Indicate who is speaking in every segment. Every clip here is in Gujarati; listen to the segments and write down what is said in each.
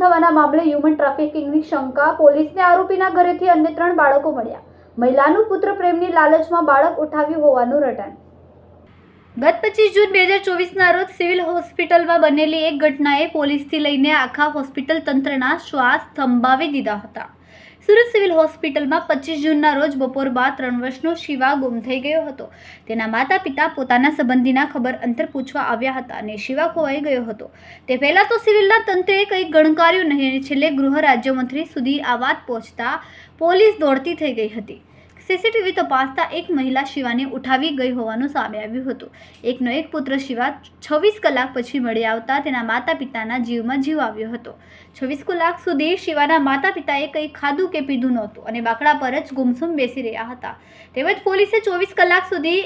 Speaker 1: થવાના મામલે હ્યુમન ટ્રાફિકિંગની શંકા, પોલીસને આરોપીના ઘરેથી અન્ય ત્રણ બાળકો મળ્યા. મહિલાનું પુત્ર પ્રેમની લાલચમાં બાળક ઉઠાવ્યું હોવાનું રટાણ ગત પચીસ જૂન બે હજાર ચોવીસના રોજ સિવિલ હોસ્પિટલમાં બનેલી એક ઘટનાએ પોલીસથી લઈને આખા હોસ્પિટલ તંત્રના શ્વાસ થંભાવી દીધા હતા. સુરત સિવિલ હોસ્પિટલમાં પચીસ જૂનના રોજ બપોર બાદ ત્રણ વર્ષનો શિવા ગુમ થઈ ગયો હતો. તેના માતા પિતા પોતાના સંબંધીના ખબર અંતર પૂછવા આવ્યા હતા અને શિવા ખોવાઈ ગયો હતો. તે પહેલાં તો સિવિલના તંત્રએ કંઈ ગણકાર્યું નહીં અને છેલ્લે ગૃહ રાજ્યમંત્રી સુધી આ વાત પહોંચતા પોલીસ દોડતી થઈ ગઈ હતી. સીસીટીવી તપાસતા એક મહિલા શિવાને ઉઠાવી ગઈ હોવાનું સામે આવ્યું હતું. એકનો એક પુત્ર શિવા છવ્વીસ કલાક પછી મળી આવતા તેના માતા પિતાના જીવમાં જીવ આવ્યો હતો. છવ્વીસ કલાક સુધી શિવાના માતા પિતાએ કંઈ ખાધું કે પીધું નહોતું અને બાકડા પર જ ગુમસુમ બેસી રહ્યા હતા. તેમજ પોલીસે ચોવીસ કલાક સુધી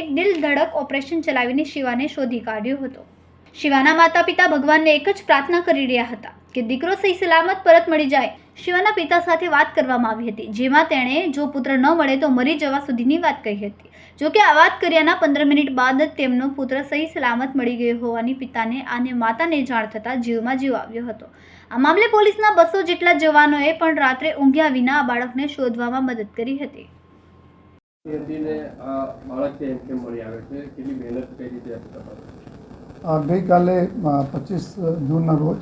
Speaker 1: એક દિલ ધડક ઓપરેશન ચલાવીને શિવાને શોધી કાઢ્યો હતો. શિવાના માતા પિતા ભગવાનને એક જ પ્રાર્થના કરી રહ્યા હતા કે દીકરો સહી સલામત પરત મળી જાય. શિવાના પિતા સાથે વાત કરવામાં આવી હતી જેમાં તેણે જો પુત્ર ન મળે તો મરી જવા સુધીની વાત કહી હતી. જો કે આ વાત કર્યાના પંદર મિનિટ બાદ જ તેમનો પુત્ર સહી સલામત મળી ગયો હોવાની પિતાને અને માતાને જાણ થતાં જીવમાં જીવ આવ્યો હતો. આ મામલે પોલીસના બસો જેટલા જવાનોએ પણ રાત્રે ઊંઘ્યા વિના આ બાળકને શોધવામાં મદદ કરી હતી.
Speaker 2: ગઈકાલે પચીસ જૂનના રોજ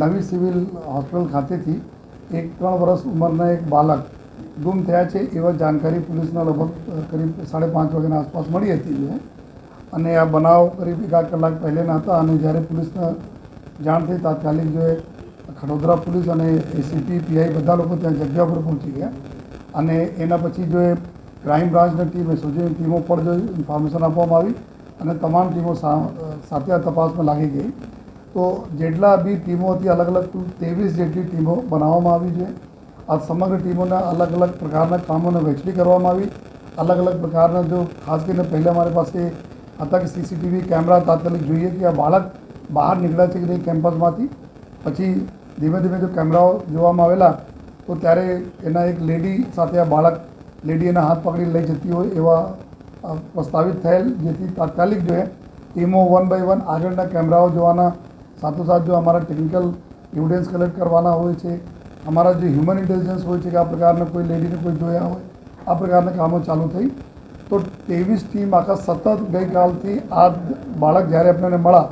Speaker 2: નવી સિવિલ હોસ્પિટલ ખાતેથી એક ત્રણ વર્ષ ઉંમરના એક બાળક ગુમ થયા છે એવા જાણકારી પોલીસના લગભગ કરીબ સાડા પાંચ વાગ્યાના આસપાસ મળી હતી જે અને આ બનાવ કરીબ એકાદ કલાક પહેલેના હતા અને જ્યારે પોલીસને જાણ થઈ તાત્કાલિક જો ખડોદરા પોલીસ અને એસીપી પીઆઈ બધા લોકો ત્યાં જગ્યા પર પહોંચી ગયા. અને એના પછી જો એ ક્રાઇમ બ્રાન્ચની ટીમ એસઓજીની ટીમો પર જો ઇન્ફોર્મેશન આપવામાં આવી અને તમામ ટીમો સાથે આ તપાસમાં લાગી ગઈ. તો જેટલા બી ટીમો હતી, અલગ અલગ કુલ ત્રેવીસ જેટલી ટીમો બનાવવામાં આવી છે. આ સમગ્ર ટીમોના અલગ અલગ પ્રકારના કામોને વહેંચણી કરવામાં આવી. અલગ અલગ પ્રકારના જો, ખાસ કરીને પહેલાં મારી પાસે હતા કે સીસીટીવી કેમેરા તાત્કાલિક જોઈએ કે આ બાળક બહાર નીકળ્યા છે કે નહીં કેમ્પસમાંથી. પછી ધીમે ધીમે જો કેમેરાઓ જોવામાં આવેલા, તો ત્યારે એના એક લેડી સાથે આ બાળક, લેડી એના હાથ પકડી લઈ જતી હોય એવા પ્રસ્તાવિત થયેલ, જેથી તાત્કાલિક જો ટીમો વન બાય વન આગળના કેમેરાઓ જોવાના સાથોસાથ જો અમારા ટેકનિકલ એવિડન્સ કલેક્ટ કરવાના હોય છે, અમારા જે હ્યુમન ઇન્ટેલિજન્સ હોય છે કે આ પ્રકારના કોઈ લેડીને કોઈ જોયા હોય, આ પ્રકારના કામો ચાલુ થઈ, તો ત્રેવીસ ટીમ આખા સતત ગઈકાલથી આ બાળક જ્યારે આપણને મળ્યા,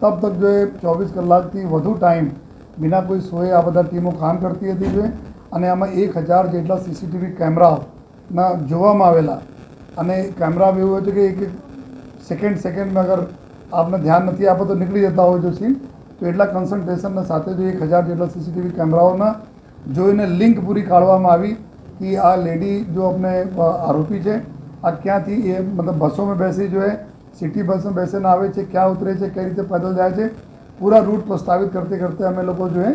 Speaker 2: તબ તક જો એ ચોવીસ કલાકથી વધુ ટાઈમ વિના કોઈ સોએ આ બધા ટીમો કામ કરતી હતી જોઈએ અને આમાં એક હજાર જેટલા સીસીટીવી કેમેરાના જોવામાં આવેલા. અને કેમેરા એવું હોય છે કે એક સેકન્ડ સેકન્ડમાં અગર આપને ધ્યાન નથી આપો તો નીકળી જતા હોય છે સીન. તો એટલા કન્સન્ટ્રેશનના સાથે જો એક હજાર જેટલા સીસીટીવી કેમેરાઓના જોઈને લિંક પૂરી કાઢવામાં આવી કે આ લેડી જો આપણે આરોપી છે, આ ક્યાંથી એ મતલબ બસોમાં બેસી જો એ સિટી બસમાં બેસીને આવે છે, ક્યાં ઉતરે છે, કઈ રીતે પેદલ જાય છે, પૂરા રૂટ પ્રસ્તાવિત કરતે કરતે અમે લોકો જો એ,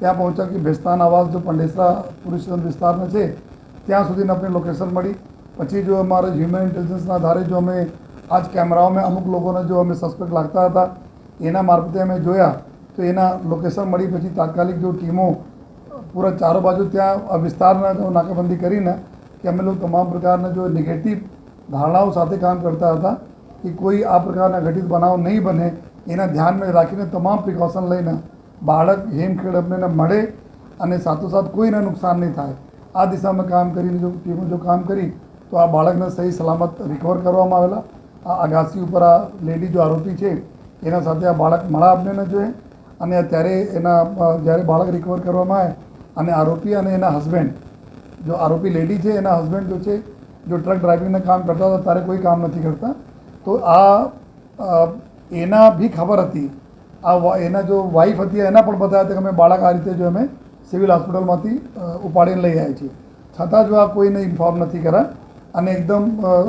Speaker 2: ત્યાં પહોંચ્યા કે ભેસ્તાન આવાસ જો પંડેસરા પુરુષ વિસ્તારના છે, ત્યાં સુધીને આપણે લોકેશન મળી. પછી જો અમારે હ્યુમન ઇન્ટેલિજન્સના આધારે જો અમે આ જ કેમેરાઓમાં અમુક લોકોને જો અમે સસ્પેક્ટ લાગતા હતા એના મારફતે અમે જોયા તો એના લોકેશન મળી પછી તાત્કાલિક જો ટીમો પૂરા ચારો બાજુ ત્યાં વિસ્તારના જો નાકાબંધી કરીને કે અમે લોકો તમામ પ્રકારના જો નેગેટિવ ધારણાઓ સાથે કામ કરતા હતા કે કોઈ આ પ્રકારના ઘટિત બનાવ નહીં બને એના ધ્યાનમાં રાખીને તમામ પ્રિકોશન લઈને બાળક હેમખેડ અમને મળે અને સાથોસાથ કોઈને નુકસાન નહીં થાય આ દિશામાં કામ કરીને જો ટીમો જો કામ કરી તો આ બાળકને સહી સલામત રિકવર કરવામાં આવેલા આ અગાસી ઉપર આ લેડી જો આરોપી છે, એના સાથે આ બાળક મળા આપને જોઈએ અને ત્યારે એના જ્યારે બાળક રિકવર કરવામાં આવે, અને આરોપી અને એના હસબન્ડ જો આરોપી લેડી છે, એના હસબન્ડ જો છે, જો ટ્રક ડ્રાઇવિંગના કામ કરતા હતા ત્યારે કોઈ કામ નથી કરતા. તો આ એના બી ખબર હતી. આ એના જો વાઈફ હતી, એના પણ બતાવ્યા કે અમે બાળક આ રીતે જો અમે સિવિલ હોસ્પિટલમાંથી ઉપાડીને લઈ આવ્યા છીએ. છતાં જો આ કોઈને ઇન્ફોર્મ નથી કર્યા, અને એકદમ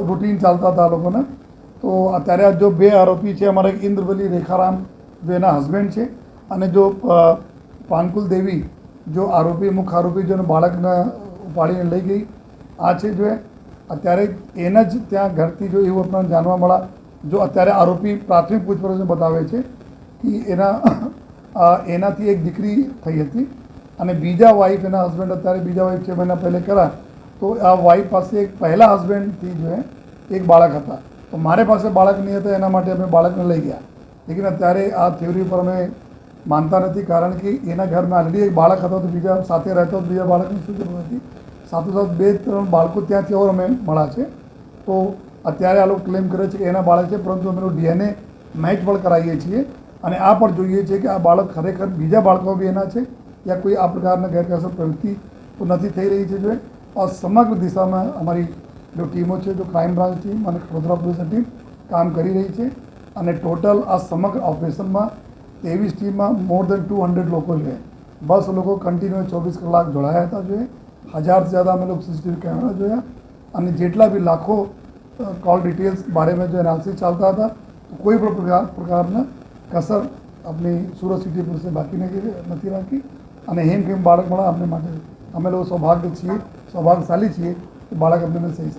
Speaker 2: રૂટીન ચાલતા હતા આ લોકોને તો અત્યારે આ જો બે આરોપી છે, અમારા ઇન્દ્રવલી રેખારામ જો એના હસબન્ડ છે અને જો પાનકુલ દેવી જો આરોપી મુખ્ય આરોપી જો બાળકને ઉપાડીને લઈ ગઈ. આ છે જો અત્યારે એના જ ત્યાં ઘરથી જો એવું આપણને જાણવા મળ્યા, જો અત્યારે આરોપી પ્રાથમિક પૂછપરછ બતાવે છે કે એના એનાથી એક દીકરી થઈ હતી અને બીજા વાઈફ એના હસબન્ડ અત્યારે બીજા વાઈફ છે મહિના પહેલે કર્યા. તો આ વાઈફ પાસે એક પહેલા હસબન્ડથી જો એક બાળક હતા. તો મારે પાસે બાળક નહીં હતા, એના માટે અમે બાળકને લઈ ગયા. લેકિન અત્યારે આ થિયોરી પર અમે માનતા નથી, કારણ કે એના ઘરમાં ઓલરેડી એક બાળક હતો, તો બીજા સાથે રહેતો બીજા બાળકની શું જરૂર હતી? સાથોસાથ બે ત્રણ બાળકો ત્યાંથી ઓર અમે મળ્યા છે. તો અત્યારે આ લોકો ક્લેમ કરે છે કે એના બાળક છે, પરંતુ અમે ડીએનએ મેચ પણ કરાવીએ છીએ. અને આ પણ જોઈએ છીએ કે આ બાળક ખરેખર બીજા બાળકો બી એના છે, યા કોઈ આ પ્રકારના ગેરકાયદેસર પ્રવૃત્તિ તો નથી થઈ રહી છે, જો આ સમગ્ર દિશામાં અમારી જો ટીમો છે, જો ક્રાઇમ બ્રાન્ચ ટીમ અને વડોદરા પોલીસ ટીમ કામ કરી રહી છે અને ટોટલ આ સમગ્ર ઓપરેશનમાં ત્રેવીસ ટીમમાં મોર દેન ટુ હંડ્રેડ લોકો છે. બસ લોકો કન્ટિન્યુ ચોવીસ કલાક જોડાયા હતા જોઈએ હજારથી જ્યાદા અમે લોકો સીસીટીવી કેમેરા જોયા અને જેટલા બી લાખો કોલ ડિટેલ્સ બારેમાં જો એનાલિસિસ ચાલતા હતા. તો કોઈ પણ પ્રકાર, પ્રકારના કસર આપણી સુરત સિટી પોલીસે બાકી નથી નથી રાખી. અને હેમ કેમ બાળક મળે અમને માટે, અમે લોકો સૌભાગ્ય છીએ, સૌભાગ્યશાળી છીએ કે બાળક અમને સહી